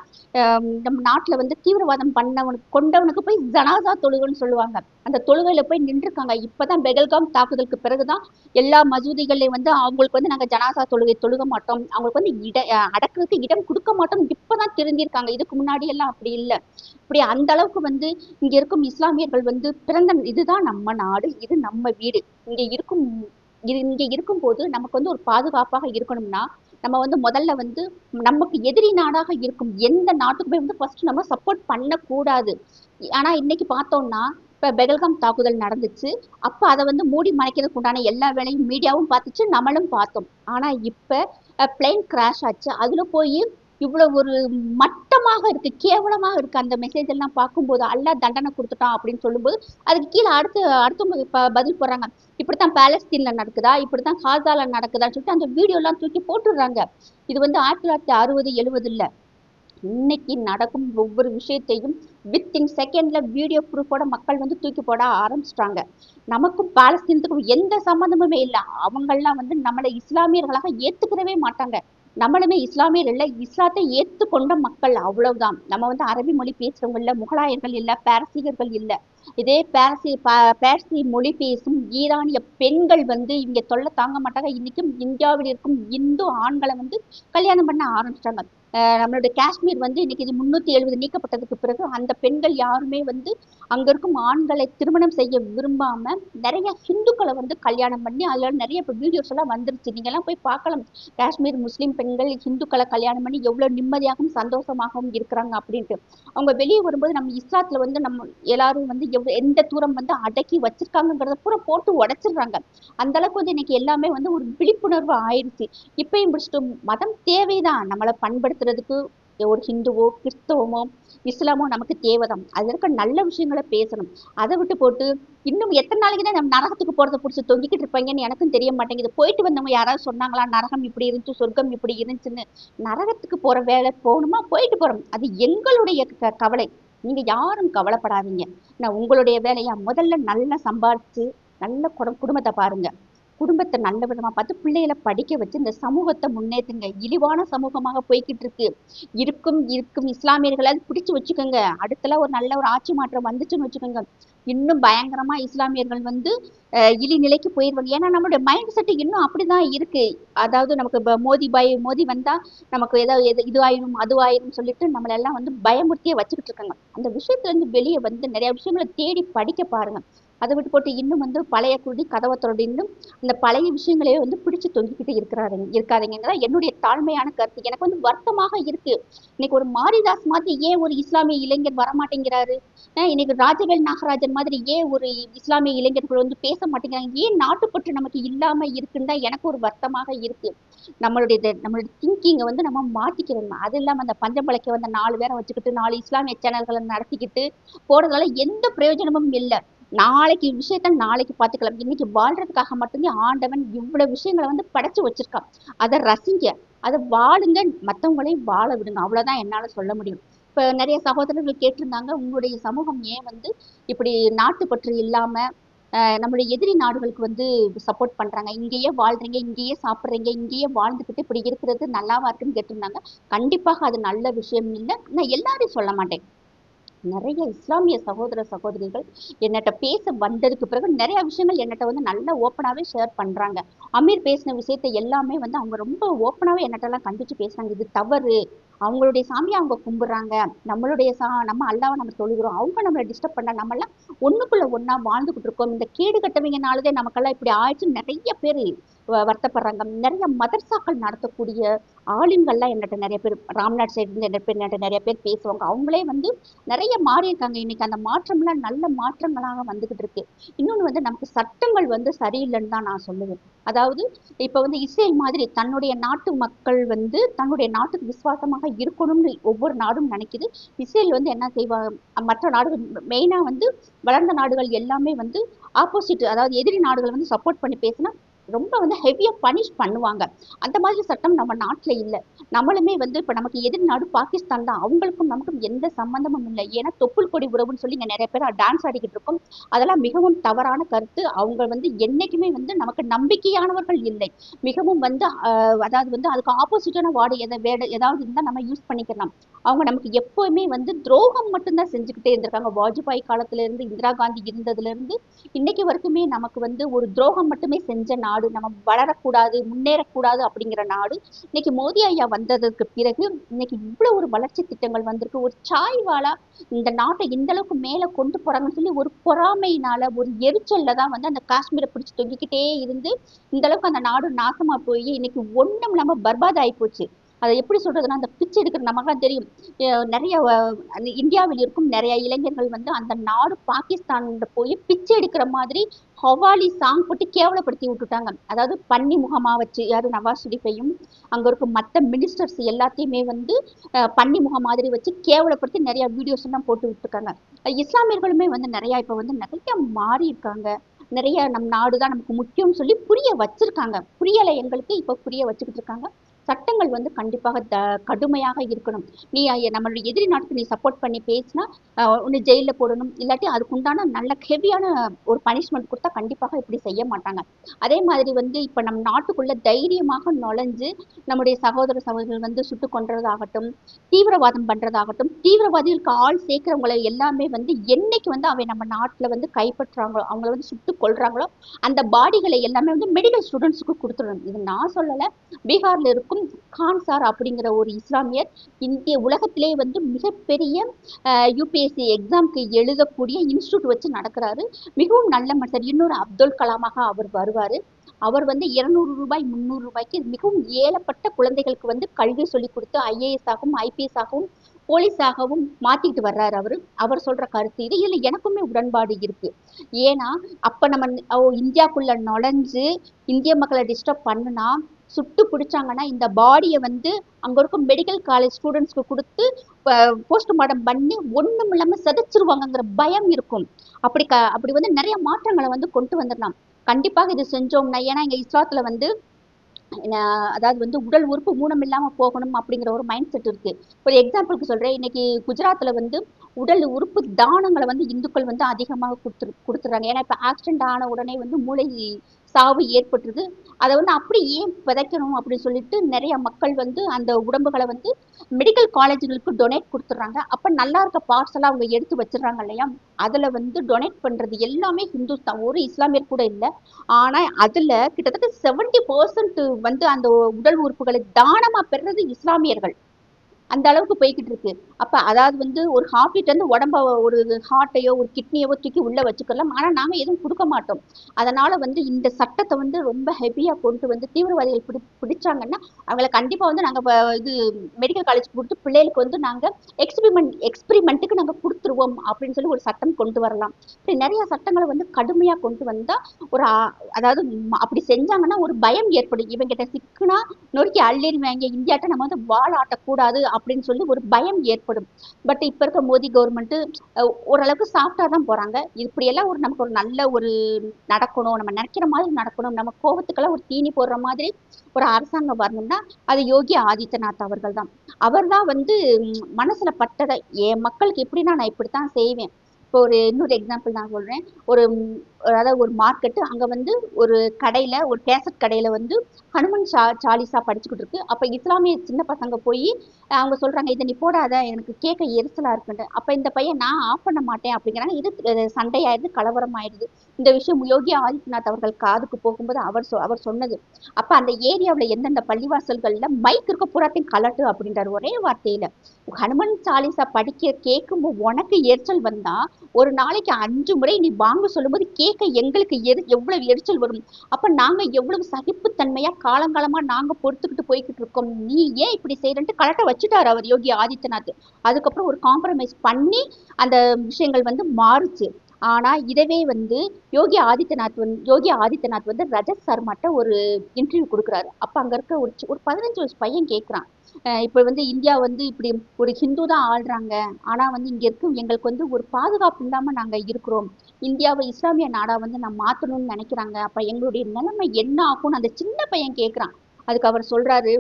Speaker 1: நம்ம நாட்டுல வந்து தீவிரவாதம் பண்ணவனுக்கு கொண்டவனுக்கு போய் ஜனாசா தொழுகைன்னு சொல்லுவாங்க. அந்த தொழுகையில போய் நின்றுருக்காங்க. இப்பதான் பெகல்காம் தாக்குதலுக்கு பிறகுதான் எல்லா மசூதிகள்லயும் வந்து அவங்களுக்கு வந்து நாங்க ஜனாசா தொழுகை தொழுக மாட்டோம். அவங்களுக்கு வந்து இட அடக்கிறதுக்கு இடம் கொடுக்க மாட்டோம் இப்பதான் தெரிஞ்சிருக்காங்க இதுக்கு முன்னாடி எல்லாம் அப்படி இல்லை. இப்படி அந்த அளவுக்கு வந்து இங்க இருக்கும் இஸ்லாமிய இஸ்லாமியர்கள் வந்து பிறந்த இதுதான் நம்ம நாடு இது நம்ம வீடு. இங்க இருக்கும் இது இங்க இருக்கும்போது நமக்கு வந்து ஒரு பாதுகாப்பாக இருக்கணும்னா நம்ம வந்து முதல்ல வந்து நமக்கு எதிரி நாடாக இருக்கும் எந்த நாட்டுக்குமே வந்து ஃபர்ஸ்ட் நம்ம சப்போர்ட் பண்ணக்கூடாது. ஆனா இன்னைக்கு பார்த்தோம்னா இப்ப பெகல்காம் தாக்குதல் நடந்துச்சு. அப்ப அதை வந்து மூடி மறைக்கிறதுக்கு உண்டான எல்லா வேலையும் மீடியாவும் பார்த்துச்சு நம்மளும் பார்த்தோம். ஆனா இப்ப பிளேன் கிராஷ் ஆச்சு. அதுல போய் இவ்வளவு ஒரு மட்டமாக இருக்கு கேவலமாக இருக்கு. அந்த மெசேஜ் எல்லாம் பார்க்கும்போது அல்லா தண்டனை கொடுத்துட்டான் அப்படின்னு சொல்லும்போது அதுக்கு கீழே அடுத்து அடுத்தவங்க ப- பதில் போடுறாங்க. இப்படித்தான் பேலஸ்தீனில் நடக்குதா? இப்படித்தான் காசால நடக்குதான்னு சொல்லிட்டு அந்த வீடியோ எல்லாம் தூக்கி போட்டுடுறாங்க. இது வந்து ஆயிரத்தி தொள்ளாயிரத்தி அறுபது எழுபது இல்ல இன்னைக்கு நடக்கும் ஒவ்வொரு விஷயத்தையும் வித்தின் செகண்ட்ல வீடியோ ப்ரூஃபோட மக்கள் வந்து தூக்கி போட ஆரம்பிச்சிட்டாங்க. நமக்கும் பாலஸ்தீனத்துக்கும் எந்த சம்மந்தமுமே இல்லை. அவங்கெல்லாம் வந்து நம்மளை இஸ்லாமியர்களாக ஏத்துக்கிறவே மாட்டாங்க. நம்மளுமே இஸ்லாமியர் இல்லை இஸ்லாத்தை ஏற்றுக்கொண்ட மக்கள் அவ்வளவுதான். நம்ம வந்து அரபி மொழி பேசுறவங்க இல்ல முகலாயர்கள் இல்ல பாரசீகர்கள் இல்ல. இதே பாரசி பா- மொழி பேசும் ஈரானிய பெண்கள் வந்து இங்கே தொல்லை தாங்க மாட்டாங்க. இன்னைக்கும் இந்தியாவில் இருக்கும் இந்து ஆண்களை வந்து கல்யாணம் பண்ண ஆரம்பிச்சிட்டாங்க. நம்மளுடைய காஷ்மீர் வந்து இன்னைக்கு இது முன்னூத்தி எழுபது நீக்கப்பட்டதுக்கு பிறகு அந்த பெண்கள் யாருமே வந்து அங்க இருக்கும் ஆண்களை திருமணம் செய்ய விரும்பாம நிறைய ஹிந்துக்களை வந்து கல்யாணம் பண்ணி அதுல நிறைய இப்ப வீடியோஸ் எல்லாம் வந்துருச்சு. நீங்க எல்லாம் போய் பார்க்கலாம். காஷ்மீர் முஸ்லிம் பெண்கள் ஹிந்துக்களை கல்யாணம் பண்ணி எவ்வளவு நிம்மதியாகவும் சந்தோஷமாகவும் இருக்கிறாங்க அப்படின்ட்டு. அவங்க வெளியே வரும்போது நம்ம இஸ்லாத்துல வந்து நம்ம எல்லாரும் வந்து எவ் எந்த தூரம் வந்து அடக்கி வச்சிருக்காங்கங்கிறத பூரா போட்டு உடைச்சிடுறாங்க. அந்த அளவுக்கு வந்து இன்னைக்கு எல்லாமே வந்து ஒரு விழிப்புணர்வு ஆயிடுச்சு இப்பயும் முடிச்சுட்டு மதம் தேவைதான். நம்மளை பண்படுத்த பண்படுத்துறதுக்கு ஒரு ஹிந்துவோ கிறிஸ்தவமோ இஸ்லாமோ நமக்கு தேவைதான். அதில் இருக்க நல்ல விஷயங்களை பேசணும். அதை விட்டு போட்டு இன்னும் எத்தனை நாளைக்கு தான் நம்ம நரகத்துக்கு போகிறத பிடிச்சி தொங்கிக்கிட்டு இருப்பாங்கன்னு எனக்கும் தெரிய மாட்டேங்குது. போயிட்டு வந்தவங்க யாராவது சொன்னாங்களா நரகம் இப்படி இருந்துச்சு சொர்க்கம் இப்படி இருந்துச்சுன்னு? நரகத்துக்கு போற வேலை போகணுமா? போயிட்டு போறோம். அது எங்களுடைய க- கவலை. நீங்க யாரும் கவலைப்படாதீங்க. நான் உங்களுடைய வேலையை? முதல்ல நல்லா சம்பாதிச்சு நல்ல குடும்பத்தை பாருங்க. குடும்பத்தை நல்ல விதமா பார்த்து பிள்ளைகளை படிக்க வச்சு இந்த சமூகத்தை முன்னேற்றுங்க இழிவான சமூகமாக போய்கிட்டு இருக்கு. இருக்கும் இருக்கும் இஸ்லாமியர்களை பிடிச்சு வச்சுக்கோங்க. அடுத்தல ஒரு நல்ல ஒரு ஆட்சி மாற்றம் வந்துச்சுன்னு வச்சுக்கோங்க. இன்னும் பயங்கரமா இஸ்லாமியர்கள் வந்து இழி நிலைக்கு போயிருவாங்க. ஏன்னா நம்மளுடைய மைண்ட் செட் இன்னும் அப்படிதான் இருக்கு. அதாவது நமக்கு மோதி பய மோதி வந்தா நமக்கு ஏதாவது எது இது ஆயிரும் அது சொல்லிட்டு நம்மள எல்லாம் வந்து பயமுறுத்தியே வச்சுக்கிட்டு இருக்காங்க. அந்த விஷயத்துல இருந்து வெளியே வந்து நிறைய விஷயங்களை தேடி படிக்க பாருங்க. அதை விட்டு போட்டு இன்னும் வந்து பழைய குருதி கதவை திறந்து இன்னும் அந்த பழைய விஷயங்களையே வந்து பிடிச்சு தொங்கிக்கிட்டு இருக்கிறாருங்க இருக்காதீங்கிறதா என்னுடைய தாழ்மையான கருத்து. எனக்கு வந்து வருத்தமாக இருக்கு. இன்னைக்கு ஒரு மாரிதாஸ் மாதிரி ஏன் ஒரு இஸ்லாமிய இளைஞர் வரமாட்டேங்கிறாரு? இன்னைக்கு ராஜவேல் நாகராஜன் மாதிரி ஏன் ஒரு இஸ்லாமிய இளைஞர்கள் வந்து பேச மாட்டேங்கிறாங்க? ஏன் நாட்டுப்பற்று நமக்கு இல்லாம இருக்குன்னு தான் எனக்கு ஒரு வருத்தமாக இருக்கு. நம்மளுடைய நம்மளுடைய திங்கிங்கை வந்து நம்ம மாத்திக்கிறோம் அது இல்லாம அந்த பஞ்சம்பளைக்கு வந்த நாலு பேரை வச்சுக்கிட்டு நாலு இஸ்லாமிய சேனல்களை நடத்திக்கிட்டு போடுறதால எந்த பிரயோஜனமும் இல்லை. நாளைக்கு விஷயத்த நாளைக்கு பார்த்துக்கலாம். இன்னைக்கு வாழ்றதுக்காக மட்டும்தான் ஆண்டவன் இவ்வளவு விஷயங்களை வந்து படைச்சு வச்சிருக்கான். அதை ரசிங்க. அதை வாழுங்க. மற்றவங்களையும் வாழ விடுங்க. அவ்வளவுதான் என்னால சொல்ல முடியும். இப்போ நிறைய சகோதரர்கள் கேட்டிருந்தாங்க உங்களுடைய சமூகம் ஏன் வந்து இப்படி நாட்டுப்பற்று இல்லாம நம்மளுடைய எதிரி நாடுகளுக்கு வந்து சப்போர்ட் பண்றாங்க. இங்கேயே வாழ்றீங்க இங்கேயே சாப்பிட்றீங்க இங்கேயே வாழ்ந்துக்கிட்டு இப்படி இருக்கிறது நல்லாவா இருக்குன்னு கேட்டிருந்தாங்க. கண்டிப்பாக அது நல்ல விஷயம் இல்லை. நான் எல்லாரையும் சொல்ல மாட்டேன். நிறைய இஸ்லாமிய சகோதர சகோதரிகள் என்னட்ட பேச வந்ததுக்கு பிறகு நிறைய விஷயங்கள் என்னட்ட வந்து நல்லா ஓப்பனாவே ஷேர் பண்றாங்க. அமீர் பேசின விஷயத்தை எல்லாமே வந்து அவங்க ரொம்ப ஓப்பனாவே என்னட்டெல்லாம் கண்டிச்சு பேசுறாங்க. இது தவறு. அவங்களுடைய சாமியை அவங்க கும்பிடுறாங்க. நம்மளுடைய சா நம்ம அல்லாவை நம்ம தொழுகிறோம். அவங்க நம்மளை டிஸ்டர்ப் பண்ணா நம்ம எல்லாம் ஒண்ணுக்குள்ள வாழ்ந்துக்கிட்டு வாழ்ந்துகிட்டு இருக்கோம். இந்த கேடு கட்டவங்கனாலதே நமக்கெல்லாம் இப்படி ஆயிடுச்சு நிறைய பேர் வருத்தப்படுறாங்க. நிறைய மதர்சாக்கள் நடத்தக்கூடிய ஆளுங்கள்லாம் என்கிட்ட நிறைய பேர் ராம்நாத் சைடு இருந்து நிறைய பேர் என்கிட்ட நிறைய பேர் பேசுவாங்க. அவங்களே வந்து நிறைய மாறி இருக்காங்க. இன்னைக்கு அந்த மாற்றம்லாம் நல்ல மாற்றங்களாக வந்துகிட்டு இருக்கு. இன்னொன்னு வந்து நமக்கு சட்டங்கள் வந்து சரியில்லைன்னு தான் நான் சொல்லுவேன். அதாவது இப்போ வந்து இஸ்ரேல் மாதிரி தன்னுடைய நாட்டு மக்கள் வந்து தன்னுடைய நாட்டுக்கு விசுவாசமாக இருக்கணும்னு ஒவ்வொரு நாடும் நினைக்குது. இஸ்ரேல் வந்து என்ன செய்வாங்க மற்ற நாடுகள் மெயினாக வந்து வளர்ந்த நாடுகள் எல்லாமே வந்து ஆப்போசிட் அதாவது எதிரி நாடுகள் வந்து சப்போர்ட் பண்ணி பேசினா ரொம்ப வந்து ஹெவியா பனிஷ் பண்ணுவாங்க. அந்த மாதிரி சட்டம் நம்ம நாட்டில் இல்லை. நம்மளுமே வந்து இப்ப நமக்கு எதிர் நாடு பாகிஸ்தான் தான். அவங்களுக்கும் நமக்கும் எந்த சம்பந்தமும் இல்லை. ஏன்னா தொப்புள் கொடி உறவுன்னு சொல்லி இங்கே நிறைய பேர் டான்ஸ் ஆடிக்கிட்டு இருக்கோம். அதெல்லாம் மிகவும் தவறான கருத்து. அவங்க வந்து என்னைக்குமே வந்து நமக்கு நம்பிக்கையானவர்கள் இல்லை. மிகவும் வந்து ஆஹ், அதாவது வந்து அதுக்கு ஆப்போசிட்டான வார்டு எதை வேட ஏதாவது இருந்தா நம்ம யூஸ் பண்ணிக்கலாம். அவங்க நமக்கு எப்பவுமே வந்து துரோகம் மட்டும்தான் செஞ்சுக்கிட்டே இருந்திருக்காங்க. வாஜ்பாய் காலத்துல இருந்து இந்திரா காந்தி இருந்ததுல இருந்து இன்னைக்கு வரைக்குமே நமக்கு வந்து ஒரு துரோகம் மட்டுமே செஞ்ச நாடு நம்ம வளரக்கூடாது முன்னேறக்கூடாது அப்படிங்கிற நாடு. இன்னைக்கு மோடி ஐயா வந்ததற்கு பிறகு இன்னைக்கு இவ்வளவு ஒரு வளர்ச்சி திட்டங்கள் வந்திருக்கு. ஒரு சாய்வாலா இந்த நாட்டை இந்த அளவுக்கு மேல கொண்டு போறாங்கன்னு சொல்லி ஒரு பொறாமையினால ஒரு எரிச்சல்ல தான் வந்து அந்த காஷ்மீரை பிடிச்சி தொங்கிக்கிட்டே இருந்து இந்த அளவுக்கு அந்த நாடு நாசமா போய் இன்னைக்கு ஒண்ணும் இல்லாம பர்பாத் ஆகி போச்சு. அதை எப்படி சொல்றதுன்னா அந்த பிச்சை எடுக்கிற நமக்கெல்லாம் தெரியும். நிறைய அந்த இந்தியாவில் இருக்கும் நிறைய இளைஞர்கள் வந்து அந்த நாடு பாகிஸ்தான் போய் பிச்சை எடுக்கிற மாதிரி ஹவாலி சாங் போட்டு கேவலப்படுத்தி விட்டுட்டாங்க. அதாவது பன்னி முகமா வச்சு யாரும் நவாஸ் ஷெரீஃபையும் அங்க இருக்கும் மற்ற மினிஸ்டர்ஸ் எல்லாத்தையுமே வந்து பன்னி முகம் மாதிரி வச்சு கேவலப்படுத்தி நிறைய வீடியோஸ் எல்லாம் போட்டு விட்டுருக்காங்க. இஸ்லாமியர்களுமே வந்து நிறைய இப்ப வந்து நிறைய மாறி இருக்காங்க நிறைய நம் நாடுதான் நமக்கு முக்கியம்னு சொல்லி புரிய வச்சிருக்காங்க. புரியலை எங்களுக்கு இப்ப புரிய வச்சுக்கிட்டு இருக்காங்க. சட்டங்கள் வந்து கண்டிப்பாக த கடுமையாக இருக்கணும். நீ நம்மளுடைய எதிரி நாட்டுக்கு நீ சப்போர்ட் பண்ணி பேசினா உன்னை ஜெயிலில் போடணும். இல்லாட்டி அதுக்குண்டான நல்ல ஹெவியான ஒரு பனிஷ்மெண்ட் கொடுத்தா கண்டிப்பாக இப்படி செய்ய மாட்டாங்க. அதே மாதிரி வந்து இப்போ நம் நாட்டுக்குள்ளே தைரியமாக நுழைஞ்சு நம்முடைய சகோதர சகோதரர்கள் வந்து சுட்டு கொன்றதாகட்டும் தீவிரவாதம் பண்ணுறதாகட்டும் தீவிரவாதிகளுக்கு ஆள் சேர்க்குறவங்களை எல்லாமே வந்து என்னைக்கு வந்து அவை நம்ம நாட்டில் வந்து கைப்பற்றுறாங்களோ அவங்கள வந்து சுட்டு கொள்கிறாங்களோ அந்த பாடிகளை எல்லாமே வந்து மெடிக்கல் ஸ்டூடெண்ட்ஸுக்கு கொடுத்துடணும். இது நான் சொல்லலை. பீகாரில் இருக்கும் கான் சார் அப்படிங்கிற ஒரு இஸ்லாமியர் இந்திய உலகத்திலே வந்து மிகப்பெரிய யூபிஎஸ்சி எக்ஸாம்க்கு எழுதக்கூடிய இன்ஸ்டியூட் வச்சு நடக்கிறாரு. மிகவும் நல்ல மனிதர். இன்னொரு அப்துல் கலாமாக அவர் வருவார். அவர் வந்து இருநூறு ரூபாய் முந்நூறு ரூபாய்க்கு மிகவும் ஏழப்பட்ட குழந்தைகளுக்கு வந்து கல்வி சொல்லி கொடுத்து ஐஏஎஸ் ஆகவும் ஐபிஎஸ் ஆகவும் போலீஸாகவும் மாத்திட்டு வர்றாரு அவர். அவர் சொல்ற கருத்து இது. இல்லை எனக்குமே உடன்பாடு இருக்கு. ஏன்னா அப்ப நம்ம ஓ, இந்தியாக்குள்ள நுழைஞ்சு இந்திய மக்களை டிஸ்டர்ப் பண்ணுனா சுட்டு பிடிச்சாங்கன்னா இந்த பாடியை வந்து அங்கே இருக்கும் மெடிக்கல் காலேஜ் ஸ்டூடெண்ட்ஸ்க்கு கொடுத்து போஸ்ட்மார்ட்டம் பண்ணி ஒண்ணும் இல்லாம சிதைச்சிருவாங்கங்கிற பயம் இருக்கும். அப்படி க அப்படி வந்து நிறைய மாற்றங்களை வந்து கொண்டு வந்துடலாம். கண்டிப்பாக இது செஞ்சோம்னா ஏன்னா எங்கள் இஸ்லாத்துல வந்து அதாவது வந்து உடல் உறுப்பு ஊனம் இல்லாமல் போகணும் அப்படிங்கிற ஒரு மைண்ட் செட் இருக்கு. ஒரு எக்ஸாம்பிளுக்கு சொல்றேன். இன்னைக்கு குஜராத்தில் வந்து உடல் உறுப்பு தானங்களை வந்து இந்துக்கள் வந்து அதிகமாக கொடுத்துரு கொடுத்துறாங்க ஏன்னா இப்போ ஆக்சிடென்ட் ஆன உடனே வந்து மூளை சாவு ஏற்பட்டுருது. அதை வந்து அப்படி ஏன் விதைக்கணும் அப்படின்னு சொல்லிட்டு நிறைய மக்கள் வந்து அந்த உடம்புகளை வந்து மெடிக்கல் காலேஜுகளுக்கு டொனேட் கொடுத்துட்றாங்க. அப்போ நல்லா இருக்க பார்சலாக அவங்க எடுத்து வச்சிடறாங்க இல்லையா? அதில் வந்து டொனேட் பண்ணுறது எல்லாமே ஹிந்துஸ் தான் ஒரு இஸ்லாமியர் கூட இல்லை. ஆனால் அதில் கிட்டத்தட்ட செவன்டி பர்சன்ட் வந்து அந்த உடல் உறுப்புகளை தானமாக பெறுறது இஸ்லாமியர்கள். அந்த அளவுக்கு போய்கிட்டு இருக்கு. அப்ப அதாவது வந்து ஒரு ஹார்ட்ல இருந்து உடம்ப ஒரு ஹார்ட்டையோ ஒரு கிட்னியோ தூக்கி உள்ள வச்சுக்கலாம். ஆனா நாங்க எதுவும் கொடுக்க மாட்டோம். அதனால வந்து இந்த சட்டத்தை வந்து ரொம்ப ஹெவியா கொண்டு வந்து தீவிரவாதிகள் பிடி பிடிச்சாங்கன்னா அவங்களை கண்டிப்பா வந்து நாங்க இது மெடிக்கல் காலேஜ் கொடுத்து பிள்ளைகளுக்கு வந்து நாங்க எக்ஸ்பிரிமெண்ட் எக்ஸ்பிரிமெண்ட்டுக்கு நாங்க கொடுத்துருவோம் அப்படின்னு சொல்லி ஒரு சட்டம் கொண்டு வரலாம். இப்படி நிறைய சட்டங்களை வந்து கடுமையா கொண்டு வந்தா ஒரு அதாவது அப்படி செஞ்சாங்கன்னா ஒரு பயம் ஏற்படும். இவங்கிட்ட சிக்குனா நொறுக்கி அள்ளிடுவாங்க. இந்தியாட்ட நம்ம வந்து வால் ஆட்டக்கூடாது அப்படின்னு சொல்லி ஒரு பயம் ஏற்படும். பட் இப்ப இருக்க மோடி கவர்மெண்ட் ஓரளவுக்கு சாஃப்டா தான் போறாங்க. இப்படியெல்லாம் ஒரு நமக்கு ஒரு நல்ல ஒரு நடக்கணும் நம்ம நினைக்கிற மாதிரி நடக்கணும் நம்ம கோபத்துக்கெல்லாம் ஒரு தீனி போடுற மாதிரி ஒரு அரசாங்கம் வரணும்னா அது யோகி ஆதித்யநாத் அவர்கள் தான். அவர் தான் வந்து மனசுல பட்டதை என் மக்களுக்கு எப்படின்னா நான் இப்படித்தான் செய்வேன். இப்போ ஒரு இன்னொரு எக்ஸாம்பிள் நான் சொல்றேன். ஒரு அதாவது ஒரு மார்க்கெட்டு அங்க வந்து ஒரு கடையில ஒரு கேசட் கடையில வந்து ஹனுமன் சா சாலிசா படிச்சுக்கிட்டு இருக்கு. அப்போ இஸ்லாமிய சின்ன பசங்க போய் அவங்க சொல்றாங்க இதை நீ போடாத எனக்கு கேட்க எரிச்சலா இருக்குன்ட்டு. அப்போ இந்த பையன் நான் ஆஃப் பண்ண மாட்டேன் அப்படிங்கிறாங்க. இது அஹ், சண்டையாயிருது கலவரம் ஆயிடுது இந்த விஷயம் யோகி ஆதித்யநாத் அவர்கள் காதுக்கு போகும்போது அவர் சொ- அவர் சொன்னது. அப்ப அந்த ஏரியாவில் எந்தெந்த பள்ளிவாசல்கள்ல மைக் இருக்க பூராத்தையும் கலட்டு அப்படின்றார். ஒரே வார்த்தையில ஹனுமன் சாலிசா படிக்க கேட்கும்போது உனக்கு எரிச்சல் வந்தா ஒரு நாளைக்கு அஞ்சு முறை நீ வாங்க சொல்லும்போது கேட்க எங்களுக்கு எரி எவ்வளவு எரிச்சல் வரும்? அப்ப நாங்க எவ்வளவு சகிப்புத்தன்மையா காலங்காலமா நாங்க பொறுத்துக்கிட்டு போய்கிட்டு இருக்கோம். நீ ஏன் இப்படி செய்யறன்ட்டு கரெக்டா வச்சுட்டாரு அவர் யோகி ஆதித்யநாத். அதுக்கப்புறம் ஒரு காம்ப்ரமைஸ் பண்ணி அந்த விஷயங்கள் வந்து மாறுச்சு. ஆனா இதவே வந்து யோகி ஆதித்யநாத் வந்து யோகி ஆதித்யநாத் வந்து ரஜத் சர்மாட்ட ஒரு இன்டர்வியூ கொடுக்குறாரு. அப்ப அங்க இருக்க ஒரு ஒரு பதினஞ்சு வயசு பையன் கேட்குறான். இப்போ வந்து இந்தியா வந்து இப்படி ஒரு ஹிந்து தான் ஆள்றாங்க. ஆனா வந்து இங்க இருக்கும் எங்களுக்கு வந்து ஒரு பாதுகாப்பு இல்லாம நாங்க இருக்கிறோம். இந்தியாவை இஸ்லாமிய நாடா வந்து நான் மாத்தணும்னு நினைக்கிறாங்க. அப்ப எங்களுடைய நிலைமை என்ன ஆகும்னு அந்த சின்ன பையன் கேட்குறான். அதுக்கு அவர் சொல்றாரு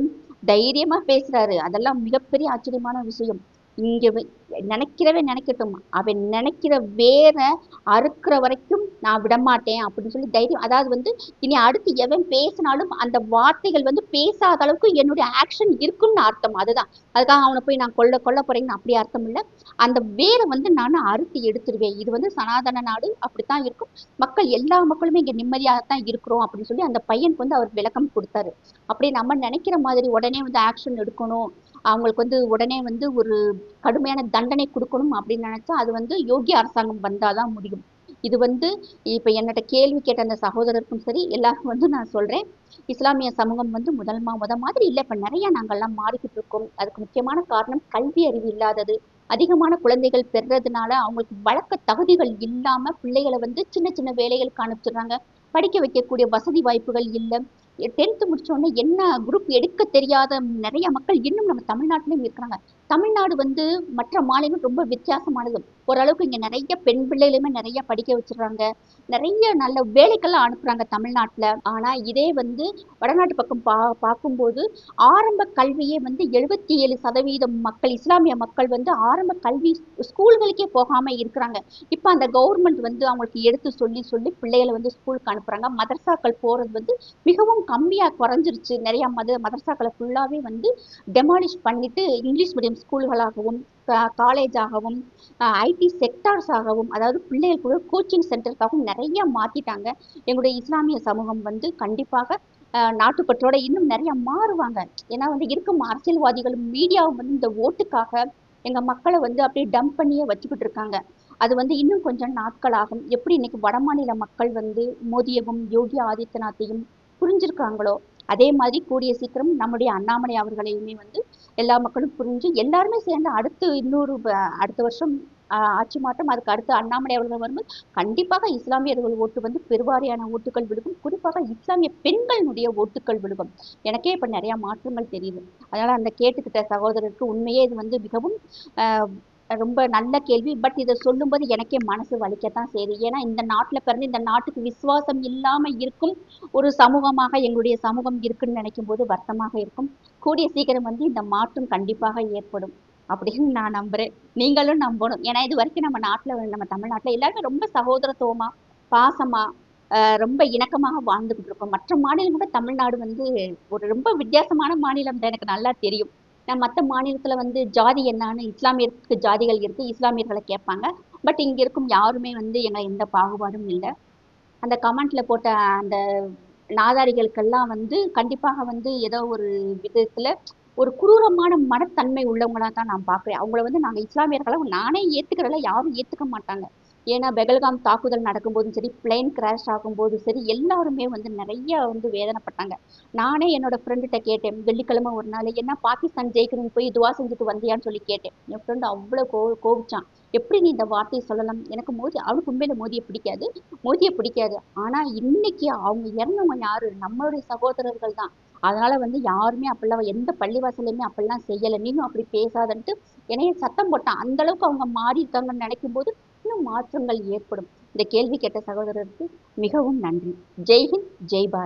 Speaker 1: தைரியமா பேசுறாரு. அதெல்லாம் மிகப்பெரிய ஆச்சரியமான விஷயம். இங்க நினைக்கிறவன் நினைக்கிறவே நினைக்கட்டும் அவன் நினைக்கிற வேற அறுக்கிற வரைக்கும் நான் விடமாட்டேன் அப்படின்னு சொல்லி தைரியம். அதாவது வந்து இனி அடுத்து எவன் பேசினாலும் அந்த வார்த்தைகள் வந்து பேசாத அளவுக்கு என்னுடைய ஆக்ஷன் இருக்குன்னு அர்த்தம். அதுதான். அதுக்காக அவனை போய் நான் கொல்ல கொல்ல போறேன்னு அப்படி அர்த்தம் இல்லை அந்த வேரை வந்து நான் அறுத்து எடுத்துருவேன். இது வந்து சனாதன நாடு அப்படித்தான் இருக்கும். மக்கள் எல்லா மக்களுமே இங்க நிம்மதியாக தான் இருக்கிறோம் அப்படின்னு சொல்லி அந்த பையனுக்கு வந்து அவர் விளக்கம் கொடுத்தாரு. அப்படி நம்ம நினைக்கிற மாதிரி உடனே வந்து ஆக்ஷன் எடுக்கணும். அவங்களுக்கு வந்து உடனே வந்து ஒரு கடுமையான தண்டனை கொடுக்கணும் அப்படின்னு நினைச்சா அது வந்து யோகி அரசாங்கம் வந்தாதான் முடியும். இது வந்து இப்ப என்னட்ட கேள்வி கேட்ட அந்த சகோதரருக்கும் சரி எல்லாருக்கும் வந்து நான் சொல்றேன். இஸ்லாமிய சமூகம் வந்து முதல் மா முத மாதிரி இல்லை. இப்ப நிறைய நாங்கெல்லாம் மாறிக்கிட்டு இருக்கோம். அதுக்கு முக்கியமான காரணம் கல்வி அறிவு இல்லாதது. அதிகமான குழந்தைகள் பெறுறதுனால அவங்களுக்கு வழக்க தகுதிகள் இல்லாம பிள்ளைகளை வந்து சின்ன சின்ன வேலைகளுக்கு அனுப்பிச்சிடுறாங்க. படிக்க வைக்கக்கூடிய வசதி வாய்ப்புகள் இல்லை. டென்த்து முடிச்சோடனே என்ன குரூப் எடுக்க தெரியாத நிறைய மக்கள் இன்னும் நம்ம தமிழ்நாட்டிலயும் இருக்கிறாங்க. தமிழ்நாடு வந்து மற்ற மாநிலம் ரொம்ப வித்தியாசமானது. ஓரளவுக்கு இங்கே நிறைய பெண் பிள்ளைகளுமே நிறைய படிக்க வச்சிடுறாங்க நிறைய நல்ல வேலைக்கெல்லாம் அனுப்புறாங்க தமிழ்நாட்டில். ஆனால் இதே வந்து வடநாட்டு பக்கம் பா பார்க்கும்போது ஆரம்ப கல்வியே வந்து எழுபத்தி ஏழு சதவீதம் மக்கள் இஸ்லாமிய மக்கள் வந்து ஆரம்ப கல்வி ஸ்கூல்களுக்கே போகாமல் இருக்கிறாங்க. இப்போ அந்த கவர்மெண்ட் வந்து அவங்களுக்கு எடுத்து சொல்லி சொல்லி பிள்ளைகளை வந்து ஸ்கூலுக்கு அனுப்புகிறாங்க மதரசாக்கள் போகிறது வந்து மிகவும் கம்மியாக குறைஞ்சிருச்சு. நிறையா மத மதரசாக்களை ஃபுல்லாகவே வந்து டெமாலிஷ் பண்ணிட்டு இங்கிலீஷ் மீடியம் ஸ்கூல்களாகவும் காலேஜ் ஆகவும் ஐடி செக்டார்ஸாகவும் அதாவது பிள்ளைகள் கூட கோச்சிங் சென்டருக்காகவும் நிறைய மாத்திட்டாங்க. எங்களுடைய இஸ்லாமிய சமூகம் வந்து கண்டிப்பாக நாட்டுப்பற்றோட இன்னும் நிறைய மாறுவாங்க. ஏன்னா வந்து இருக்கும் அரசியல்வாதிகளும் மீடியாவும் வந்து இந்த ஓட்டுக்காக எங்க மக்களை வந்து அப்படியே டம்ப் பண்ணியே வச்சுக்கிட்டு இருக்காங்க. அது வந்து இன்னும் கொஞ்சம் நாட்கள் ஆகும் எப்படி இன்னைக்கு வடமாநில மக்கள் வந்து மோதியவும் யோகி ஆதித்யநாத்தையும் புரிஞ்சிருக்காங்களோ அதே மாதிரி கூடிய சீக்கிரம் நம்முடைய அண்ணாமலை அவர்களையுமே வந்து எல்லா மக்களும் புரிஞ்சு எல்லாருமே சேர்ந்து அடுத்து இன்னொரு அடுத்த வருஷம் ஆஹ், ஆட்சி மாற்றம் அதுக்கு அடுத்து அண்ணாமலை அவர்கள் வரும்போது கண்டிப்பாக இஸ்லாமியர்கள் ஓட்டு வந்து பெருவாரியான ஓட்டுகள் விழுகும். குறிப்பாக இஸ்லாமிய பெண்களுடைய ஓட்டுகள் விழுகும். எனக்கே இப்ப நிறைய மாற்றங்கள் தெரியுது. அதனால அந்த கேட்டுக்கிட்ட சகோதரருக்கு உண்மையே இது வந்து மிகவும் ஆஹ், ரொம்ப நல்ல கேள்வி. பட் இதை சொல்லும்போது எனக்கே மனசு வலிக்கத்தான் செய்யுது. ஏன்னா இந்த நாட்டுல பிறந்து இந்த நாட்டுக்கு விசுவாசம் இல்லாம இருக்கும் ஒரு சமூகமாக எங்களுடைய சமூகம் இருக்குன்னு நினைக்கும் போது வருத்தமாக இருக்கும். கூடிய சீக்கிரம் வந்து இந்த மாற்றம் கண்டிப்பாக ஏற்படும் அப்படின்னு நான் நம்புறேன். நீங்களும் நம்பணும். ஏன்னா இது வரைக்கும் நம்ம நாட்டுல நம்ம தமிழ்நாட்டுல எல்லாருமே ரொம்ப சகோதரத்துவமா பாசமா ஆஹ் ரொம்ப இணக்கமாக வாழ்ந்துகிட்டு இருக்கோம். மற்ற மாநிலம் கூட தமிழ்நாடு வந்து ஒரு ரொம்ப வித்தியாசமான மாநிலம் தான் எனக்கு நல்லா தெரியும். நான் மற்ற மாநிலத்துல வந்து ஜாதி என்னன்னு இஸ்லாமியருக்கு ஜாதிகள் இருக்கு இஸ்லாமியர்களை கேட்பாங்க. பட் இங்க இருக்கும் யாருமே வந்து எங்களை எந்த பாகுபாடும் இல்லை. அந்த கமெண்ட்ல போட்ட அந்த நாதாரிகளுக்கெல்லாம் வந்து கண்டிப்பாக வந்து ஏதோ ஒரு விதத்துல ஒரு குரூரமான மனத்தன்மை உள்ளவங்களா தான் நான் பார்க்குறேன். அவங்கள வந்து நாங்க இஸ்லாமியர்களை நானே ஏத்துக்கிறல யாரும் ஏத்துக்க மாட்டாங்க. ஏன்னா பெகல்காம் தாக்குதல் நடக்கும்போதும் சரி பிளேன் கிராஷ் ஆகும்போதும் சரி எல்லாருமே வந்து நிறைய வந்து வேதனைப்பட்டாங்க. நானே என்னோட ஃப்ரெண்டுகிட்ட கேட்டேன் வெள்ளிக்கிழமை ஒரு நாள் என்ன பாகிஸ்தான் ஜெயிக்கணும்னு போய் துவா செஞ்சுட்டு வந்தியான்னு சொல்லி கேட்டேன். என் ஃப்ரெண்டு அவ்வளோ கோ கோவிச்சான் எப்படி நீ இந்த வார்த்தையை சொல்லலாம்? எனக்கு மோதி அவனுக்கு உண்மையில மோதியை பிடிக்காது மோதியை பிடிக்காது. ஆனால் இன்னைக்கு அவங்க இறந்தவங்க யாரு? நம்மளுடைய சகோதரர்கள் தான். அதனால வந்து யாருமே அப்படிலாம் எந்த பள்ளிவாசலையுமே அப்படிலாம் செய்யலை. நீனும் அப்படி பேசாதன்ட்டு என்னைய சத்தம் போட்டான். அந்த அளவுக்கு அவங்க மாறி இருக்காங்கன்னு நினைக்கும் போது இன்னும் மாற்றங்கள் ஏற்படும். இந்த கேள்வி கேட்ட சகோதரருக்கு மிகவும் நன்றி. ஜெய்ஹிந்த் ஜெய் பாரத்.